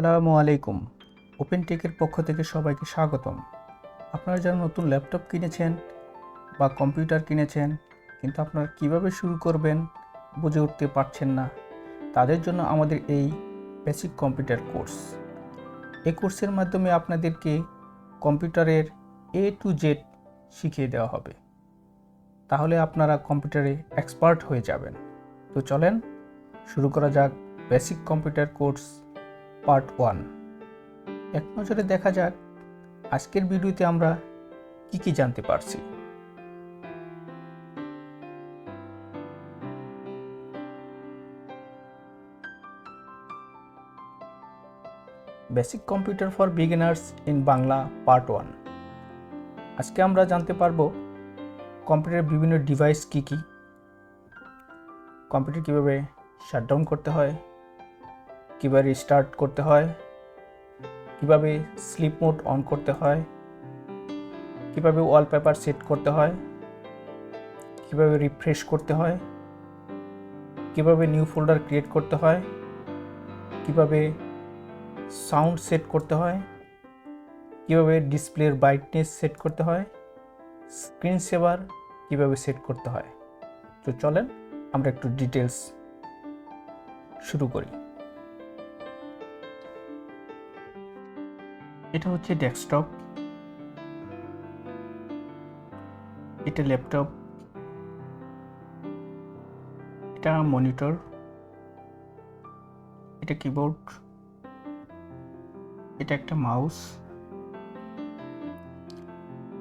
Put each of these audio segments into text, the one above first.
আসসালামু আলাইকুম। ওপেন টেকের পক্ষ থেকে সবাইকে স্বাগতম। আপনারা যারা নতুন ল্যাপটপ কিনেছেন বা কম্পিউটার কিনেছেন, কিন্তু আপনারা কীভাবে শুরু করবেন বুঝে উঠতে পারছেন না, তাদের জন্য আমাদের এই বেসিক কম্পিউটার কোর্স এই কোর্সের মাধ্যমে আপনাদেরকে কম্পিউটারের এ টু জেড শিখিয়ে দেওয়া হবে। তাহলে আপনারা কম্পিউটারে এক্সপার্ট হয়ে যাবেন। তো চলেন, শুরু করা যাক basic computer course part one. এক নজরে দেখা যাক আজকের ভিডিওতে আমরা কি কি জানতে পারছি। Basic computer for beginners in Bangla part one আজকে আমরা জানতে পারব কম্পিউটারের বিভিন্ন ডিভাইস কি কি। কম্পিউটার কীভাবে শাটডাউন করতে হয় কীভাবে রিস্টার্ট করতে হয়, কীভাবে স্লিপ মোড অন করতে হয়, কীভাবে ওয়ালপেপার সেট করতে হয়, কীভাবে রিফ্রেশ করতে হয়, কীভাবে নিউ ফোল্ডার ক্রিয়েট করতে হয়, কীভাবে সাউন্ড সেট করতে হয়, কীভাবে ডিসপ্লের ব্রাইটনেস সেট করতে হয় স্ক্রিন সেভার কীভাবে সেট করতে হয়। তো চলেন আমরা একটু ডিটেলস শুরু করি। এটা হচ্ছে ডেস্কটপ। এটা ল্যাপটপ। এটা মনিটর। এটা কিবোর্ড। এটা একটা মাউস।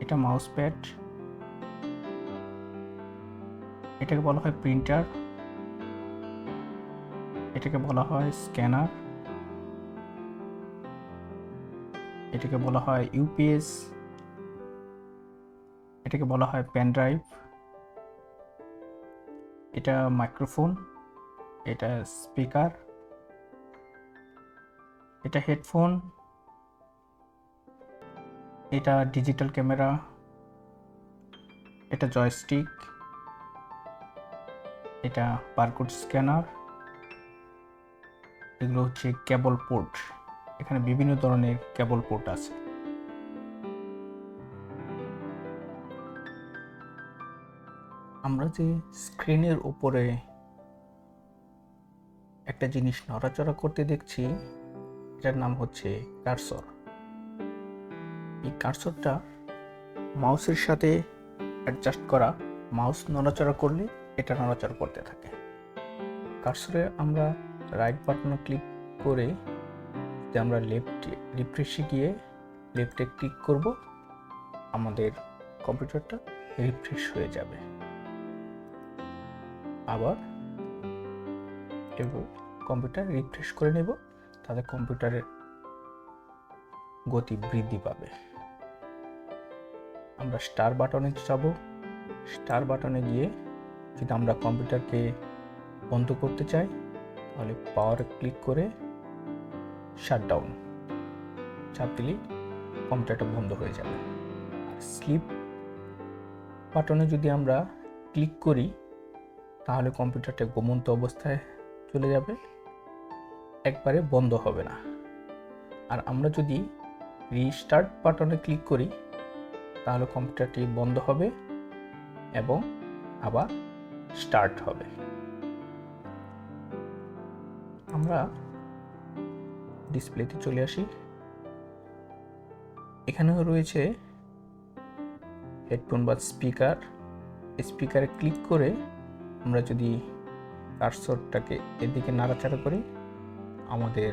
এটা মাউস প্যাড এটাকে বলা হয় প্রিন্টার। এটাকে বলা হয় স্ক্যানার। এটাকে বলা হয় ইউপিএস এটাকে বলা হয় পেন ড্রাইভ এটা মাইক্রোফোন এটা স্পিকার এটা হেডফোন এটা ডিজিটাল ক্যামেরা এটা জয়স্টিক এটা বারকোড স্ক্যানার এগুলো হচ্ছে কেবল পোর্ট এখানে বিভিন্ন ধরনের কেবল পোর্ট আছে। আমরা যে স্ক্রিনের উপরে একটা জিনিস নড়াচড়া করতে দেখছি, এটার নাম হচ্ছে কারসর এই কারসরটা মাউসের সাথে অ্যাডজাস্ট করা মাউস নড়াচড়া করলে এটা নড়াচড়া করতে থাকে। কারসরে আমরা রাইট বাটনে ক্লিক করে যদি আমরা লেফট রিফ্রেশে গিয়ে লেফটে ক্লিক করব। আমাদের কম্পিউটারটা রিফ্রেশ হয়ে যাবে। আবার কম্পিউটার রিফ্রেশ করে নেব তাহলে কম্পিউটারের গতি বৃদ্ধি পাবে। আমরা স্টার বাটনে যাব। স্টার বাটনে গিয়ে যদি আমরা কম্পিউটারকে বন্ধ করতে চাই, তাহলে পাওয়ার ক্লিক করে শাটডাউন চাপ দিলেই কম্পিউটারটা বন্ধ হয়ে যাবে। আর স্লিপ বাটনে যদি আমরা ক্লিক করি, তাহলে কম্পিউটারটা গোমন্ত অবস্থায় চলে যাবে। একবারে বন্ধ হবে না। আর আমরা যদি রিস্টার্ট বাটনে ক্লিক করি, তাহলে কম্পিউটারটি বন্ধ হবে এবং আবার স্টার্ট হবে। আমরা ডিসপ্লেতে চলে আসি। এখানেও রয়েছে হেডফোন বা স্পিকার স্পিকারে ক্লিক করে আমরা যদি কার্সরটাকে এদিকে নাড়াচাড়া করি, আমাদের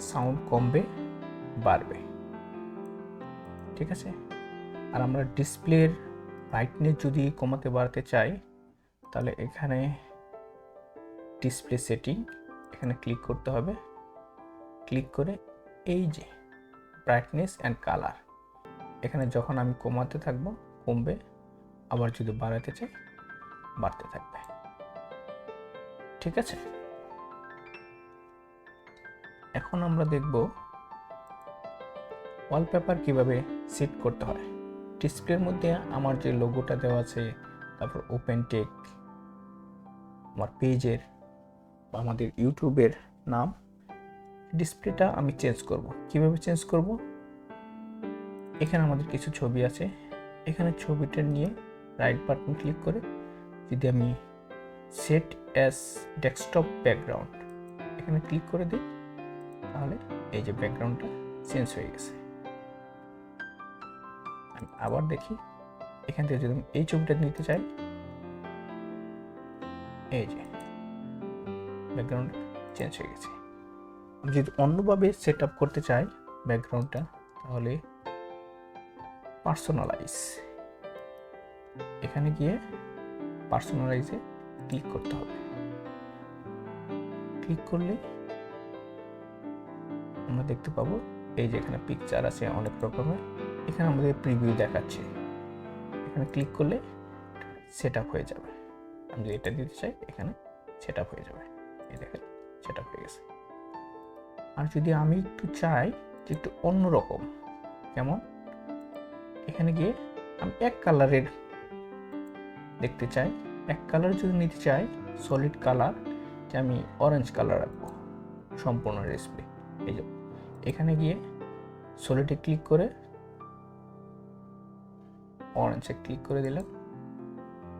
সাউন্ড কমবে, বাড়বে। ঠিক আছে? আর আমরা ডিসপ্লের ব্রাইটনেস যদি কমাতে বাড়াতে চাই, তাহলে এখানে ডিসপ্লে সেটিং এখানে ক্লিক করতে হবে। ক্লিক করে এই যে ব্রাইটনেস অ্যান্ড কালার এখানে যখন আমি কমাতে থাকব, কমবে, আবার যদি বাড়াতে চাই, বাড়তে থাকবে। ঠিক আছে? এখন আমরা দেখব ওয়ালপেপার কীভাবে সেট করতে হয়। ডিসপ্লের মধ্যে আমার যে লোগোটা দেওয়া আছে, তারপর ওপেন টেক আমার পেজের আমাদের ইউটিউবের নাম ডিসপ্লেটা আমি চেঞ্জ করব। কীভাবে চেঞ্জ করব? এখানে আমাদের কিছু ছবি আছে। এখানে ছবিটা নিয়ে রাইট বাটন ক্লিক করে যদি আমি সেট অ্যাস ডেস্কটপ ব্যাকগ্রাউন্ড এখানে ক্লিক করে দিই, তাহলে এই যে ব্যাকগ্রাউন্ডটা চেঞ্জ হয়ে গেছে। আমি আবার দেখি, এখান থেকে যদি আমি এই ছবিটা নিতে চাই, এই যে ব্যাকগ্রাউন্ড চেঞ্জ হয়ে গেছে। আমি যদি অন্যভাবে সেট আপ করতে চাই ব্যাকগ্রাউন্ডটা তাহলে পার্সোনালাইজ এখানে গিয়ে পার্সোনালাইজে ক্লিক করতে হবে। ক্লিক করলে আমরা দেখতে পাবো এই যে এখানে পিকচার আছে অনেক রকমের এখানে আমাদের প্রিভিউ দেখাচ্ছে। এখানে ক্লিক করলে সেট আপ হয়ে যাবে। আমি যদি এটা দিতে চাই, এখানে সেট আপ হয়ে যাবে। এই দেখেন, সেট হয়ে গেছে। আর যদি আমি একটু চাই যে একটু অন্যরকম, কেমন? এখানে গিয়ে আমি এক কালারের দেখতে চাই। এক কালার যদি নিতে চাই সলিড কালার যে আমি অরেঞ্জ কালার রাখব সম্পূর্ণ ডিসপ্লে এই যে। এখানে গিয়ে সলিডে ক্লিক করে অরেঞ্জে ক্লিক করে দিলাম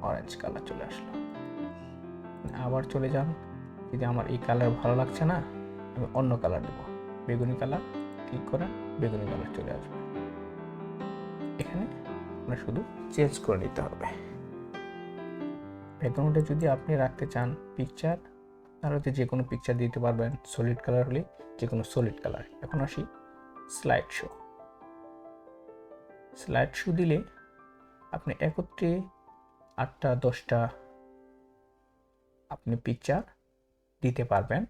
অরেঞ্জ কালার চলে আসলো। আবার চলে যান যদি আমার এই কালার ভালো লাগছে না, আমি অন্য কালার দেবো বেগুনি কালার ক্লিক করেন বেগুনি কালার চলে আসবে। এখানে আপনার শুধু চেঞ্জ করে নিতে হবে। ব্যাকগ্রাউন্ডে যদি আপনি রাখতে চান পিকচার তাহলে যে কোনো পিকচার দিতে পারবেন। সলিড কালার হলে যে কোনো সলিড কালার এখন আসি স্লাইড শো স্লাইড শো দিলে আপনি একত্রে আটটা, দশটা আপনি পিকচার দিতে পারবেন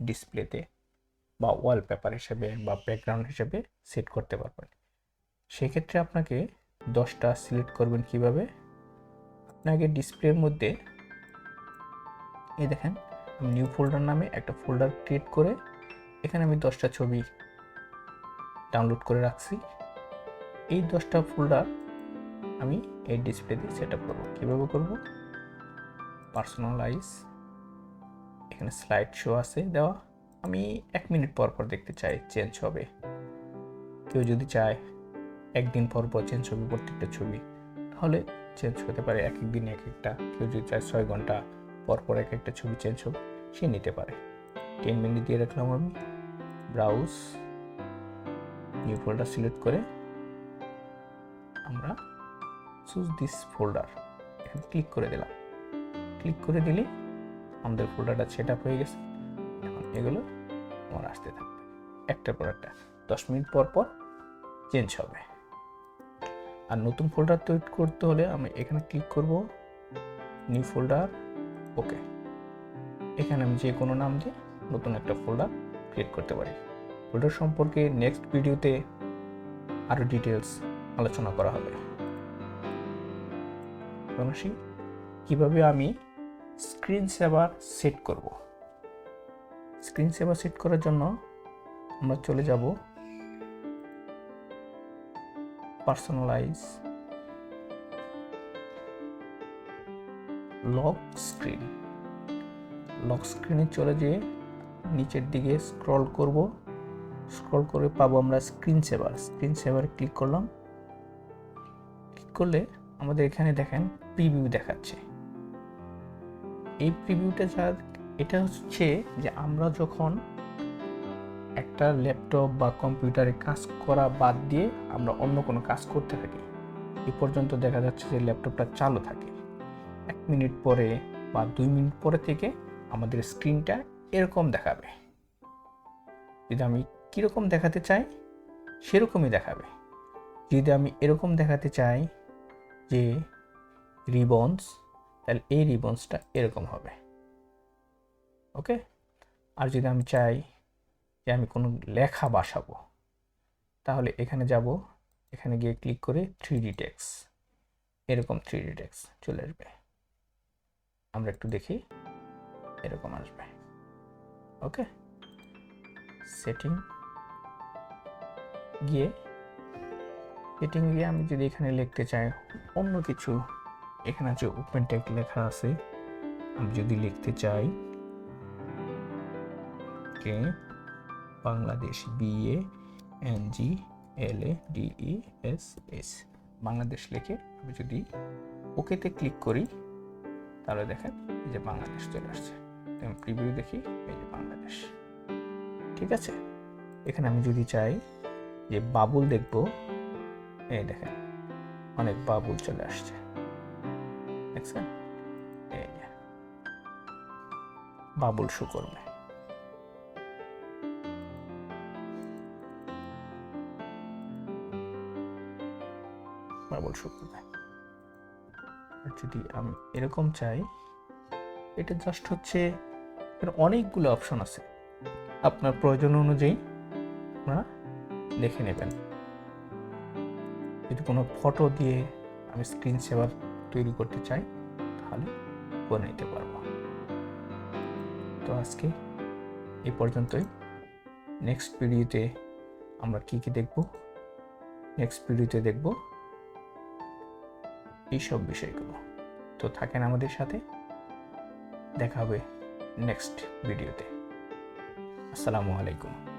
ডিসপ্লেতে বা ওয়ালপেপার হিসেবে বা ব্যাকগ্রাউন্ড হিসেবে সেট করতে পারবেন। সেক্ষেত্রে আপনাকে দশটা সিলেক্ট করবেন কীভাবে? আপনাকে ডিসপ্লের মধ্যে এই দেখেন নিউ ফোল্ডার নামে একটা ফোল্ডার ক্রিয়েট করে এখানে আমি দশটা ছবি ডাউনলোড করে রাখছি। এই দশটা ফোল্ডার আমি এই ডিসপ্লেতে সেট আপ করব। কীভাবে করব? পার্সোনালাইজ এখানে স্লাইড শো আছে, দেওয়া। আমি এক মিনিট পর পর দেখতে চাই চেঞ্জ হবে। কেউ যদি চায় একদিন পর পর চেঞ্জ হবে প্রত্যেকটা ছবি, তাহলে চেঞ্জ হতে পারে এক এক দিন এক একটা। কেউ যদি চায় ছয় ঘণ্টা পর পর এক একটা ছবি চেঞ্জ হোক, সে নিতে পারে। টেন মিনিট দিয়ে রাখলাম আমি। ব্রাউজ নিউ ফোল্ডার সিলেক্ট করে আমরা চুজ দিস ফোল্ডার এখানে ক্লিক করে দিলাম। ক্লিক করে দিলে আমাদের ফোল্ডারটা সেট আপ হয়ে গেছে। এখন এগুলো আমার আসতে থাকবে। একটা পর একটা দশ মিনিট পর পর চেঞ্জ হবে। আর নতুন ফোল্ডার তৈরি করতে হলে আমি এখানে ক্লিক করব। নিউ ফোল্ডার ওকে এখানে আমি যে কোনো নাম দিয়ে নতুন একটা ফোল্ডার ক্রিয়েট করতে পারি। ফোল্ডার সম্পর্কে নেক্সট ভিডিওতে আরও ডিটেলস আলোচনা করা হবে। কীভাবে আমি স্ক্রিন সেভার সেট করব। স্ক্রিন সেভার সেট করার জন্য আমরা চলে যাব। পার্সোনালাইজ লক স্ক্রিন লক স্ক্রিনে চলে যেয়ে নিচের দিকে স্ক্রল করব। স্ক্রল করে পাবো আমরা স্ক্রিন সেভার স্ক্রিন সেভারে ক্লিক করলাম। ক্লিক করলে আমাদের এখানে দেখেন প্রিভিউ দেখাচ্ছে। এই প্রিভিউটা যা, এটা হচ্ছে যে আমরা যখন একটা ল্যাপটপ বা কম্পিউটারে কাজ করা বাদ দিয়ে আমরা অন্য কোনো কাজ করতে থাকি, এ পর্যন্ত দেখা যাচ্ছে যে ল্যাপটপটা চালু থাকে। এক মিনিট পরে বা দুই মিনিট পরে থেকে আমাদের স্ক্রিনটা এরকম দেখাবে। যদি আমি কীরকম দেখাতে চাই, সেরকমই দেখাবে। যদি আমি এরকম দেখাতে চাই যে রিবন্স তাহলে এই রিবন্সটা এরকম হবে। ওকে আর যদি আমি চাই যে আমি কোনো লেখা বাসাবো, তাহলে এখানে যাব, এখানে গিয়ে ক্লিক করে থ্রি ডি টেক্স এরকম থ্রি ডি টেক্স চলে আসবে। আমরা একটু দেখি, এরকম আসবে। ওকে সেটিং গিয়ে সেটিং গিয়ে আমি যদি এখানে লিখতে চাই অন্য কিছু এখানে আছে ওপেন টেক লেখা আছে, আমি যদি লিখতে চাই, কে? Bangladesh B A N G L A D E S S Bangladesh লিখে আমি যদি ওকেতে ক্লিক করি, তাহলে দেখেন যে বাংলাদেশ চলে আসছে। আমি প্রিভিউ দেখি, এই যে বাংলাদেশ। ঠিক আছে? এখানে আমি যদি চাই যে বাবুল দেখব, এই দেখেন, অনেক বাবুল চলে আসছে। দেখছেন এই যে। বাবুল শো করবে। বাবুল শো করবে। যদি আমি এরকম চাই, এটা জাস্ট হচ্ছে এর অনেকগুলো অপশন আছে। আপনার প্রয়োজন অনুযায়ী আপনারা দেখে নেবেন। যদি কোনো ফটো দিয়ে আমি স্ক্রিন সেভার তৈরি করতে চাই, তাহলে করে নিতে পারব। তো আজকে এই পর্যন্তই। নেক্সট ভিডিওতে আমরা কি কি দেখব? নেক্সট ভিডিওতে দেখব এইসব বিষয়গুলো। তো থাকেন আমাদের সাথে। দেখা হবে নেক্সট ভিডিওতে আসসালামু আলাইকুম।